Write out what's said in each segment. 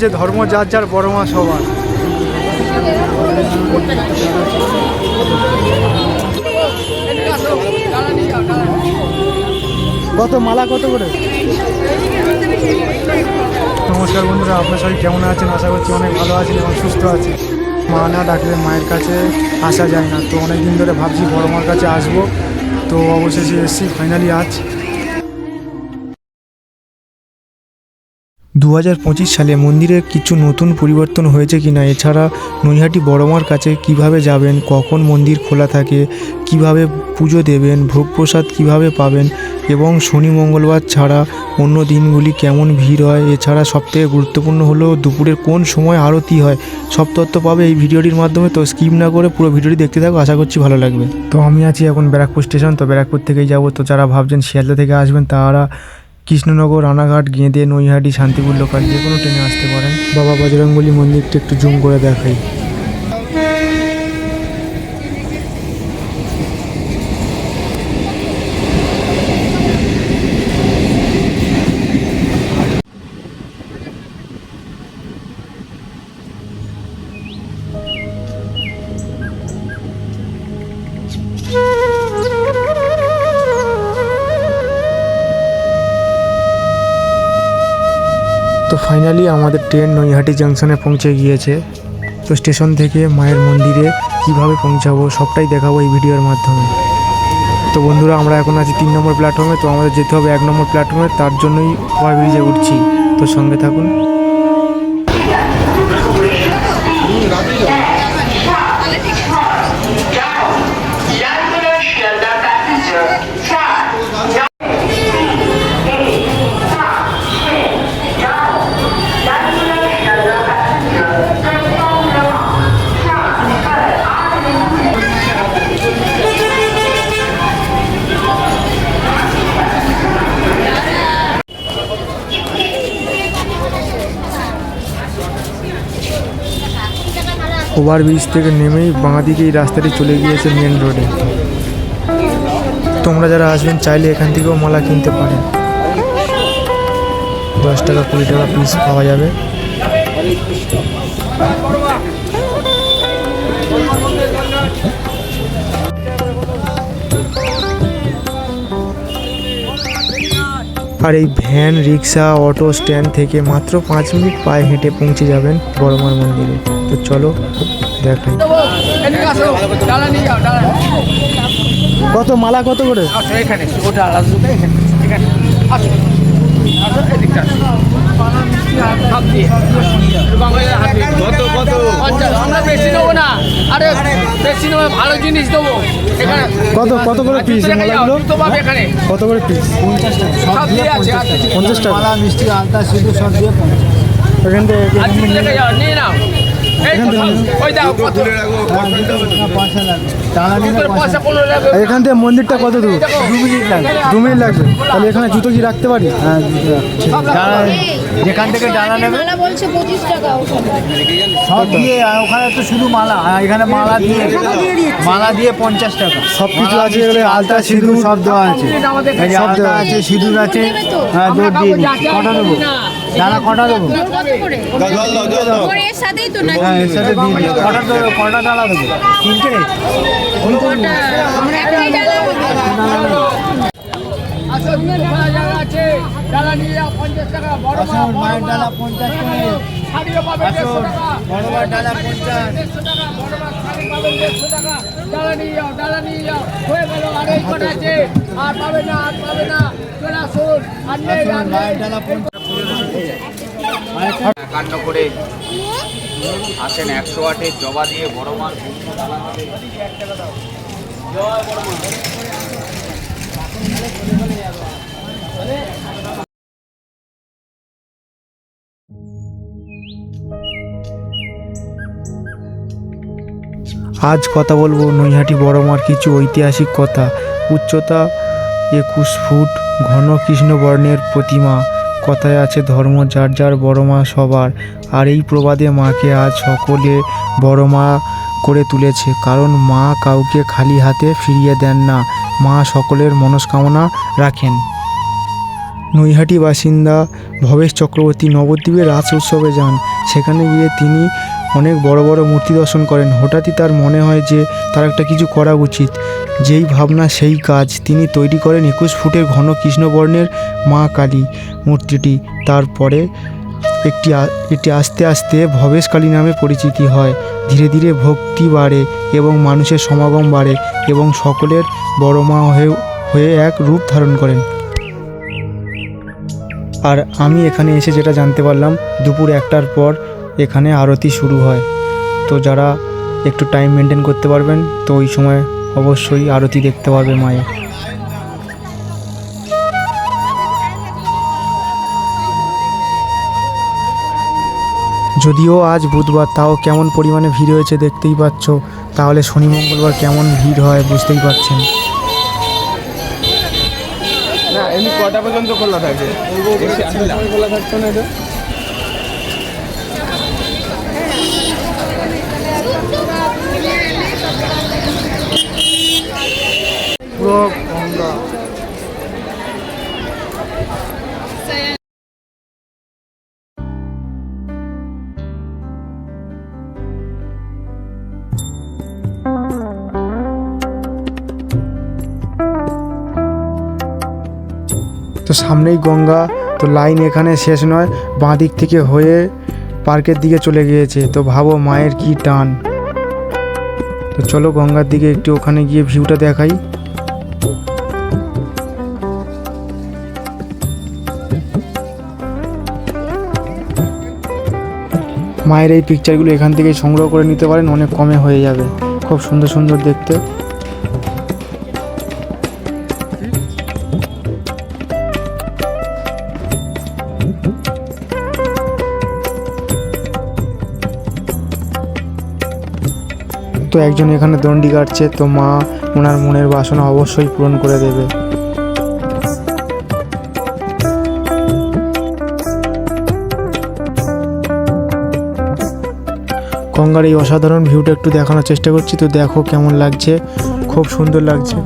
যে ধর্ম, যার যার বড় মা সবার। কত, মালা কত করে? নমস্কার বন্ধুরা, আপনার সবাই কেমন আছেন? আশা করছি অনেক ভালো আছেন এবং সুস্থ আছেন। মা না ডাকলে মায়ের কাছে আসা যায় না। তো অনেক দিন ধরে ভাবছি বড় মার কাছে আসব। তো অবশেষে এসেছি ফাইনালি আজ। দু হাজার পঁচিশ সালে মন্দিরে কিছু নতুন পরিবর্তন হয়েছে কিনা এছাড়া নৈহাটি বড়মার কাছে কীভাবে যাবেন, কখন মন্দির খোলা থাকে, কীভাবে পুজো দেবেন, ভোগ প্রসাদ কীভাবে পাবেন এবং শনি মঙ্গলবার ছাড়া অন্য দিনগুলি কেমন ভিড় হয়, এছাড়া সবথেকে গুরুত্বপূর্ণ হলো দুপুরের কোন সময় আরতি হয়, সব তথ্য পাবে এই ভিডিওটির মাধ্যমে, তো স্কিপ না করে পুরো ভিডিওটি দেখতে থাকো, আশা করছি ভালো লাগবে। তো আমি আছি এখন ব্যারাকপুর স্টেশন, তো ব্যারাকপুর থেকেই যাব, তো যারা ভাবছেন শিয়ালদা থেকে আসবেন, তারা কৃষ্ণনগর, রানাঘাট, গেঁদে, নৈহাটি, শান্তিপুর লোকাল যে কোনো ট্রেনে আসতে পারেন। বাবা বজরঙ্গলি মন্দিরটা একটু জুম করে দেখাই। ফাইনালি আমাদের ট্রেন নৈহাটি জাংশনে পৌঁছে গিয়েছে। তো স্টেশন থেকে মায়ের মন্দিরে কীভাবে পৌঁছাবো সবটাই দেখাবো এই ভিডিওর মাধ্যমে। তো বন্ধুরা, আমরা এখন আছি তিন নম্বর প্ল্যাটফর্মে তো আমাদের যেতে হবে এক নম্বর প্ল্যাটফর্মে তার জন্যই ওভারব্রিজে উঠছি। তো সঙ্গে থাকুন। ওভারব্রিজ থেকে নেমেই বাঁদিকে এই রাস্তাটি চলে গিয়েছে মেন রোডে। তোমরা যারা আসবেন, চাইলে এখান থেকেও মালা কিনতে পারেন। দশ টাকা, কুড়ি টাকা পিস পাওয়া যাবে। আর এই ভ্যান, রিক্সা, অটো, স্ট্যান্ড থেকে মাত্র পাঁচ মিনিট পায়ে হেঁটে পৌঁছে যাবেন বড়মার মন্দিরে। তো চলো, দেখাই। কত, মালা কত করে? ওটা বেশি ভালো জিনিস দেবো। এখানে কত কত করে পিস জুতো রেখে যাও, মালাগুলো এখানে। কত করে পিস সব দিয়ে আছে পঞ্চাশ টাকা। মালা মিষ্টি আলতা সিঁদুর সব দিয়ে এখান থেকে নিয়ে নাও। এখান থেকে মন্দিরটা কত দূর? দু মিনিট লাগবে। দু মিনিট লাগবে। তাহলে এখানে জুতো কি রাখতে পারি? হ্যাঁ যেখান থেকে নেবে? মালা বলছে? পঁচিশ টাকা ওখানে। সব দিয়ে ওখানে তো শুধু মালা। আর এখানে মালা দিয়ে মালা দিয়ে পঞ্চাশ টাকা। সব কিছু আছে আলতা সিঁদুর। সব দেওয়া আছে। সব দেওয়া আছে সিঁদুর আছে। হ্যাঁ দিয়ে কটা দেবো দানা কটা দেবো? এর সাথেই তো নাকি? হ্যাঁ এর সাথে দিয়ে দিই কটা দেবো? কটা ডালা দেবো তিনটে? ওটা আমরা একটাই ডালা আছে ডালা পঞ্চাশ বড় মায়ের ডালা পঞ্চাশ পাবেন দেড়শো টাকা ডালা নিয়ে যাও ডালা নিয়ে যাও হয়ে গেল আড়াই কটা আছে আর পাবে না আর পাবে না। চলে আসুন। আর নেই আর নেই। কাণ্ড করে আসেন একশো আটের জবা দিয়ে বড় মার আজ কথা বলব নৈহাটি বড়মার কিছু ঐতিহাসিক কথা। উচ্চতা একুশ ফুট, ঘন কৃষ্ণ বর্ণের প্রতিমা। কথায় আছে, ধর্ম যার যার বড় মা সবার। আর এই প্রবাদে মাকে আজ সকলে বড় মা করে তুলেছে। কারণ মা কাউকে খালি হাতে ফিরিয়ে দেন না। মা সকলের মনস্কামনা রাখেন। নৈহাটি বাসিন্দা ভবেশ চক্রবর্তী নবদ্বীপে রাজ উৎসবে যান। সেখানে গিয়ে তিনি অনেক বড় বড় মূর্তি দর্শন করেন। হঠাৎই তার মনে হয় যে তার একটা কিছু করা উচিত। যেই ভাবনা, সেই কাজ তিনি তৈরি করেন একুশ ফুটের ঘন কৃষ্ণবর্ণের মা কালী মূর্তিটি। তারপরে একটি এটি আস্তে আস্তে ভবেশ কালী নামে পরিচিতি হয়। ধীরে ধীরে ভক্তি বাড়ে এবং মানুষের সমাগম বাড়ে এবং সকলের বড় মা হয়ে হয়ে এক রূপ ধারণ করেন। আর আমি এখানে এসে যেটা জানতে পারলাম, দুপুর একটার পর এখানে আরতি শুরু হয়। তো যারা একটু টাইম মেনটেন করতে পারবেন, তো ওই সময় অবশ্যই আরতি দেখতে পারবে মায়ের। যদিও আজ বুধবার, তাও কেমন পরিমাণে ভিড় হয়েছে দেখতেই পাচ্ছ। তাহলে শনি মঙ্গলবার কেমন ভিড় হয় বুঝতেই পারছেন। কটা পর্যন্ত খোলা থাকে? তো সামনেই গঙ্গা, তো লাইন এখানে শেষ নয়, বাঁ দিক থেকে হয়ে পার্কের দিকে চলে গিয়েছে। তো ভাবো মায়ের কি টান। তো চলো গঙ্গার দিকে একটু ওখানে গিয়ে ভিউটা দেখাই। মায়ের এই পিকচারগুলো এখান থেকে সংগ্রহ করে নিতে পারেন, অনেক কমে হয়ে যাবে। খুব সুন্দর সুন্দর দেখতে। তো একজন এখানে দণ্ডি কাটছে, তো মা ওনার মনের বাসনা অবশ্যই পূরণ করে দেবে। গঙ্গার এই অসাধারণ ভিউটা একটু দেখানোর চেষ্টা করছি, তো দেখো কেমন লাগছে, খুব সুন্দর লাগছে।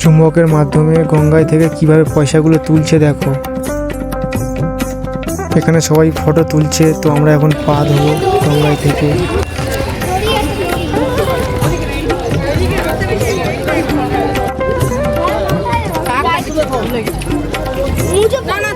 চুম্বকের মাধ্যমে গঙ্গায় থেকে কীভাবে পয়সাগুলো তুলছে দেখো। এখানে সবাই ফটো তুলছে, তো আমরা এখন পা ধোবো গঙ্গায় থেকে। না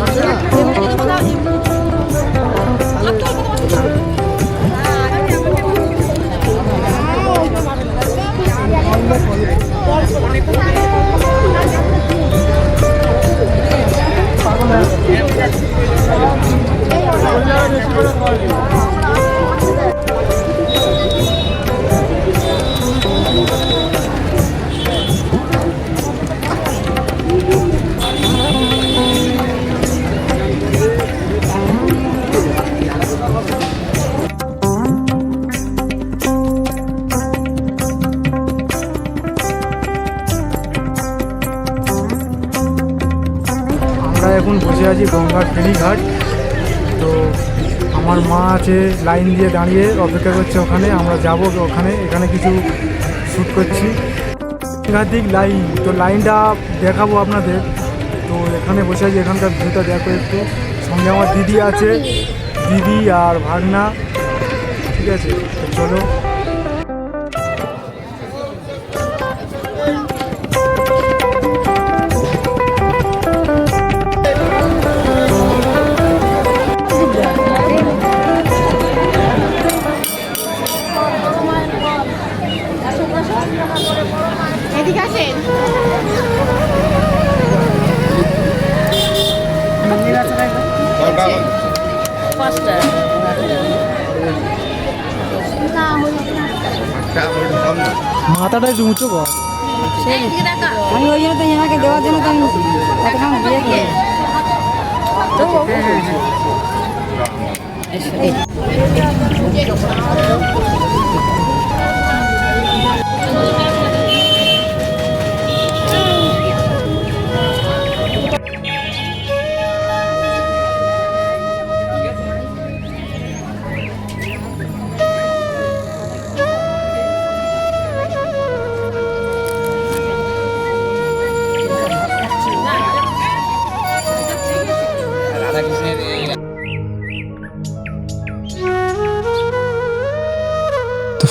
আমরা আছি গঙ্গার ফেরিঘাট। তো আমার মা আছে, লাইন দিয়ে দাঁড়িয়ে অপেক্ষা করছে ওখানে, আমরা যাব ওখানে, এখানে কিছু শ্যুট করছি। একাধিক লাইন, তো লাইনটা দেখাবো আপনাদের। তো এখানে বসে আছি, এখানকার ভিউটা দেখো একটু। সঙ্গে আমার দিদি আছে, দিদি আর ভাগনা। ঠিক আছে চলো। এদিকে আসেন। মাথাটা একটু উঁচু কর। আমি ওই জন্য তো এনাকে দেওয়ার জন্য তো আমি একদম দিয়ে দিই তো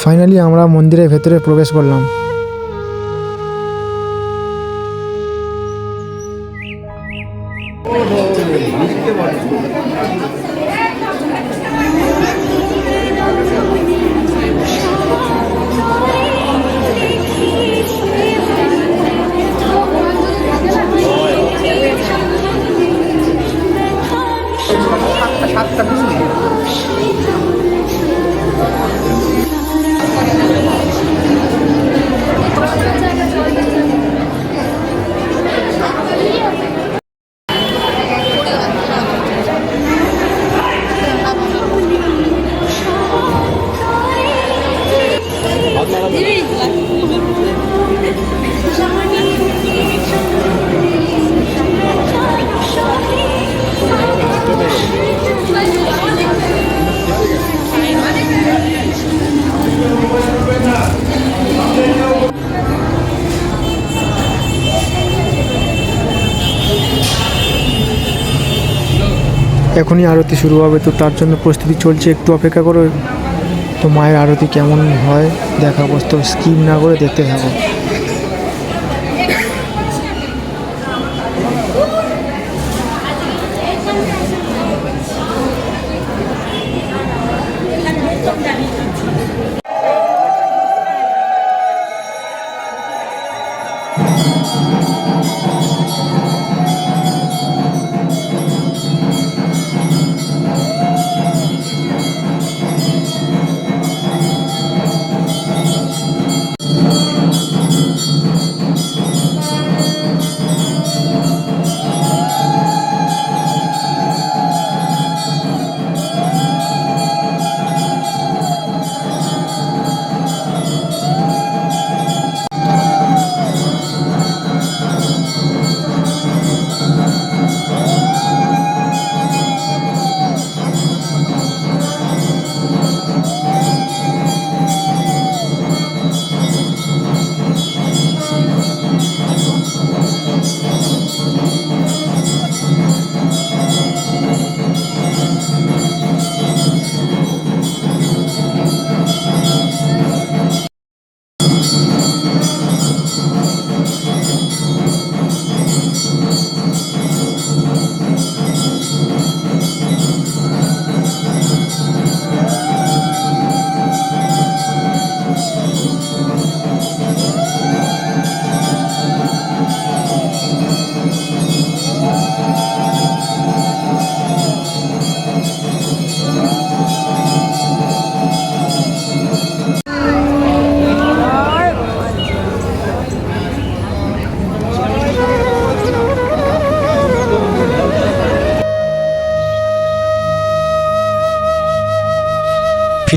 ফাইনালি আমরা মন্দিরের ভেতরে প্রবেশ করলাম। এখনই আরতি শুরু হবে, তো তার জন্য প্রস্তুতি চলছে। একটু অপেক্ষা করো, তো মায়ের আরতি কেমন হয়, দেখাবো। তো স্কিম না করে দেখতে থাকো।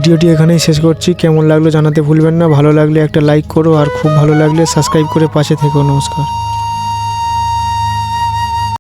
ভিডিওটি এখানেই শেষ করছি। কেমন লাগল জানাতে ভুলবেন না। ভালো লাগলে একটা লাইক করো আর খুব ভালো লাগলে সাবস্ক্রাইব করে পাশে থেকো। নমস্কার।